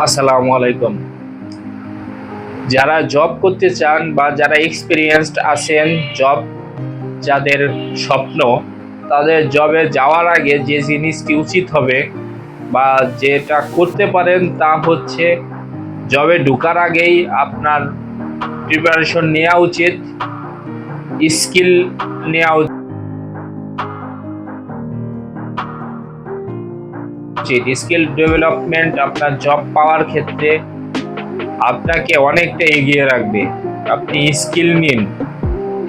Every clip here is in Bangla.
আসসালামু আলাইকুম। যারা জব করতে চান বা যারা এক্সপিরিয়েন্সড আছেন জব যাদের স্বপ্ন, তাদের জবে যাওয়ার আগে যে জিনিসটি উচিত হবে বা যেটা করতে পারেন তা হচ্ছে জবে ঢুকার আগেই আপনার প্রিপারেশন নেওয়া উচিত স্কিল নেওয়া উচিত। উচিত স্কিল ডেভেলপমেন্ট আপনার জব পাওয়ার ক্ষেত্রে আপনাকে অনেকটা এগিয়ে রাখবে। আপনি স্কিল নিন।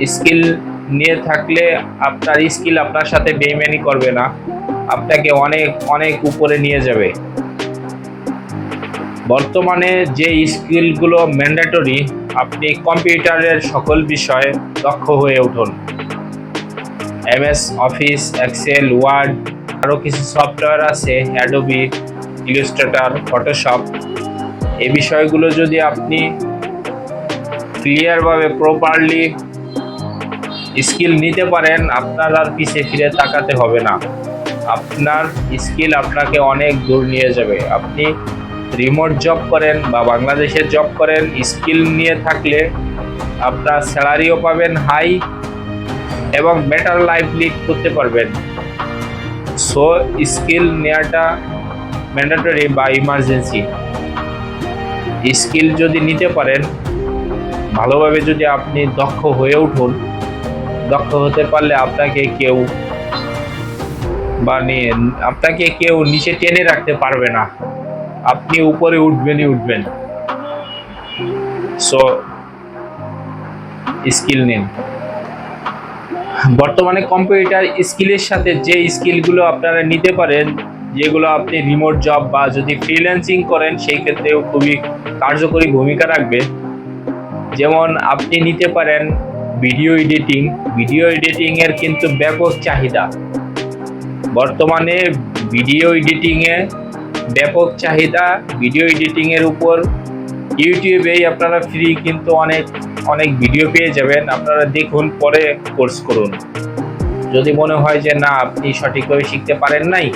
স্কিল নিয়ে থাকলে আপনার স্কিল আপনার সাথে বেইমানি করবে না। আপনাকে অনেক অনেক উপরে নিয়ে যাবে। বর্তমানে যে স্কিলগুলো ম্যান্ডেটরি আপনি কম্পিউটারের সকল বিষয়ে দক্ষ হয়ে উঠুন। এমএস অফিস এক্সেল ওয়ার্ড আরও কিছু সফটওয়্যার আছে অ্যাডোবি ইলিস্ট্রেটর ফটোশপ এই বিষয়গুলো যদি আপনি ক্লিয়ারভাবে প্রপারলি স্কিল নিতে পারেন, আপনার আর পিছিয়ে ফিরে তাকাতে হবে না। আপনার স্কিল আপনাকে অনেক দূর নিয়ে যাবে। আপনি রিমোট জব করেন বা বাংলাদেশে জব করেন স্কিল নিয়ে থাকলে আপনার স্যালারিও পাবেন হাই এবং বেটার লাইফ লিড করতে পারবেন। সো স্কিল নেওয়াটা ম্যান্ডেটরি বা ইমার্জেন্সি স্কিল যদি নিতে পারেন, ভালোভাবে যদি আপনি দক্ষ হয়ে উঠুন, দক্ষ হতে পারলে আপনাকে কেউ বা আপনাকে কেউ নিচে টেনে রাখতে পারবে না। আপনি উপরে উঠবেনই উঠবেন। সো স্কিল নিন। বর্তমানে কম্পিউটার স্কিলের সাথে যে স্কিলগুলো আপনারা নিতে পারেন, যেগুলো আপনি রিমোট জব বা যদি ফ্রিল্যান্সিং করেন, সেই ক্ষেত্রেও খুবই কার্যকরী ভূমিকা রাখবে। যেমন আপনি নিতে পারেন ভিডিও এডিটিং ভিডিও এডিটিংয়ের কিন্তু ব্যাপক চাহিদা। বর্তমানে ভিডিও এডিটিংয়ে ব্যাপক চাহিদা। ভিডিও এডিটিংয়ের উপর ইউটিউবেই আপনারা ফ্রি কিন্তু অনেক অনেক ভিডিও পেয়ে যাবেন। আপনারা দেখুন, পরে কোর্স করুন। যদি মনে হয় যে না, আপনি সঠিকভাবে শিখতে পারেন নাই,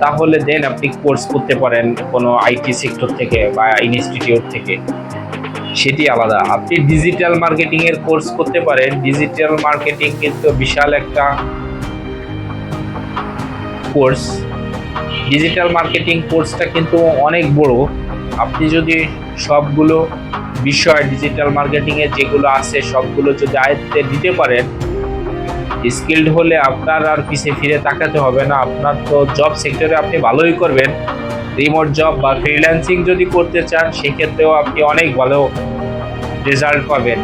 তাহলে দেন আপনি কোর্স করতে পারেন কোনো আইটি সেক্টর থেকে বা ইনস্টিটিউট থেকে। সেটি আলাদা। আপনি ডিজিটাল মার্কেটিং এর কোর্স করতে পারেন। ডিজিটাল মার্কেটিং কিন্তু বিশাল একটা কোর্স ডিজিটাল মার্কেটিং কোর্সটা কিন্তু অনেক বড়। আপনি যদি সবগুলো বিষয় ডিজিটাল মার্কেটিংয়ে যেগুলো আছে, সবগুলো যদি আয়ত্তে দিতে পারেন স্কিল্ড হলে আপনার আর পিছিয়ে ফিরে তাকাতে হবে না। আপনার তো জব সেক্টরে আপনি ভালোই করবেন। রিমোট জব বা ফ্রিল্যান্সিং যদি করতে চান, সেক্ষেত্রেও আপনি অনেক ভালো রেজাল্ট পাবেন।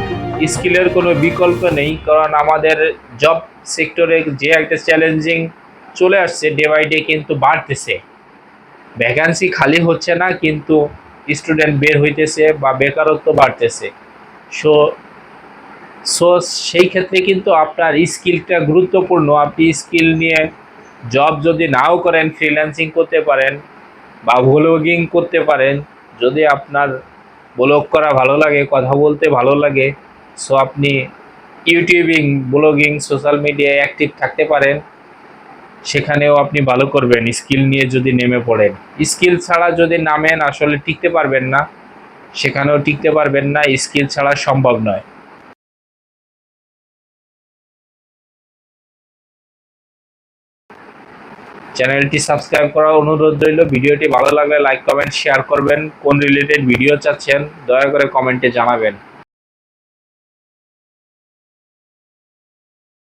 স্কিলের কোনো বিকল্প নেই, কারণ আমাদের জব সেক্টরে যে একটা চ্যালেঞ্জিং চলে আসছে ডে বাই ডে কিন্তু বাড়তেছে। ভ্যাকান্সি খালি হচ্ছে না, কিন্তু স্টুডেন্ট বের হইতেছে বা বেকারত্ব বাড়তেছে। সো সো সেই ক্ষেত্রে কিন্তু আপনার স্কিলটা গুরুত্বপূর্ণ। আপনি স্কিল নিয়ে জব যদি নাও করেন ফ্রিল্যান্সিং করতে পারেন বা ব্লগিং করতে পারেন, যদি আপনার ব্লগ করা ভালো লাগে, কথা বলতে ভালো লাগে সো আপনি ইউটিউবিং ব্লগিং সোশ্যাল মিডিয়ায় অ্যাক্টিভ থাকতে পারেন। সেখানেও আপনি ভালো করবেন, স্কিল নিয়ে যদি নেমে পড়েন। স্কিল ছাড়া যদি নামেন, আসলে টিকতে পারবেন না। সেখানেও টিকতে পারবেন না, স্কিল ছাড়া সম্ভব নয়। চ্যানেলটি সাবস্ক্রাইব করার অনুরোধ রইল। ভিডিওটি ভালো লাগলে লাইক, কমেন্ট, শেয়ার করবেন। কোন রিলেটেড ভিডিও চাচ্ছেন, দয়া করে কমেন্টে জানাবেন।